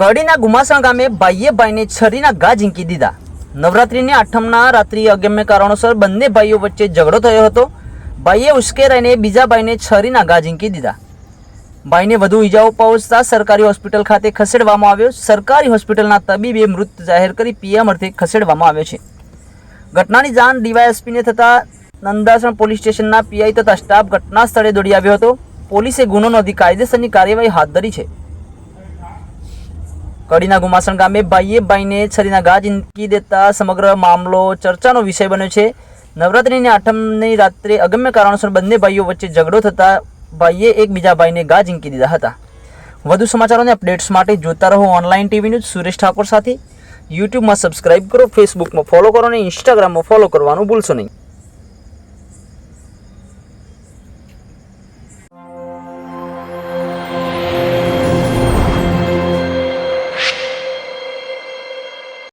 કડીના ગુમાસણ ગામે ભાઈએ ભાઈને છરીના ઘા ઝીંકી દીધા. નવરાત્રિની આઠમના રાત્રિ અગમ્ય કારણોસર બંને ભાઈઓ વચ્ચે ઝઘડો થયો હતો. ભાઈએ ઉશ્કેરાઈને બીજા ભાઈને છરીના ઘા ઝીંકી દીધા. ભાઈને વધુ ઈજાઓ પહોંચતા સરકારી હોસ્પિટલ ખાતે ખસેડવામાં આવ્યો. સરકારી હોસ્પિટલના તબીબે મૃત જાહેર કરી પીએમ અર્થે ખસેડવામાં આવ્યો છે. ઘટનાની જાણ ડીવાયએસપીને થતાં નંદાસણ પોલીસ સ્ટેશનના પીઆઈ તથા સ્ટાફ ઘટના સ્થળે દોડી આવ્યો હતો. પોલીસે ગુનો નોંધી કાયદેસરની કાર્યવાહી હાથ ધરી છે. કડીના ગુમાસણ ગામે ભાઈએ ભાઈને છરીના ઘા ઝીંકી દેતા સમગ્ર મામલો ચર્ચાનો વિષય બન્યો છે. નવરાત્રિની આઠમની રાત્રે અગમ્ય કારણોસર બંને ભાઈઓ વચ્ચે ઝઘડો થતા ભાઈએ એકબીજા ભાઈને ઘા ઝીંકી દીધા હતા. વધુ સમાચારોને અપડેટ્સ માટે જોતા રહો online TV news Suresh Thakor સાથે. યુટ્યુબમાં સબસ્ક્રાઇબ કરો, ફેસબુકમાં ફોલો કરો અને ઇન્સ્ટાગ્રામમાં ફોલો કરવાનું ભૂલશો નહીં.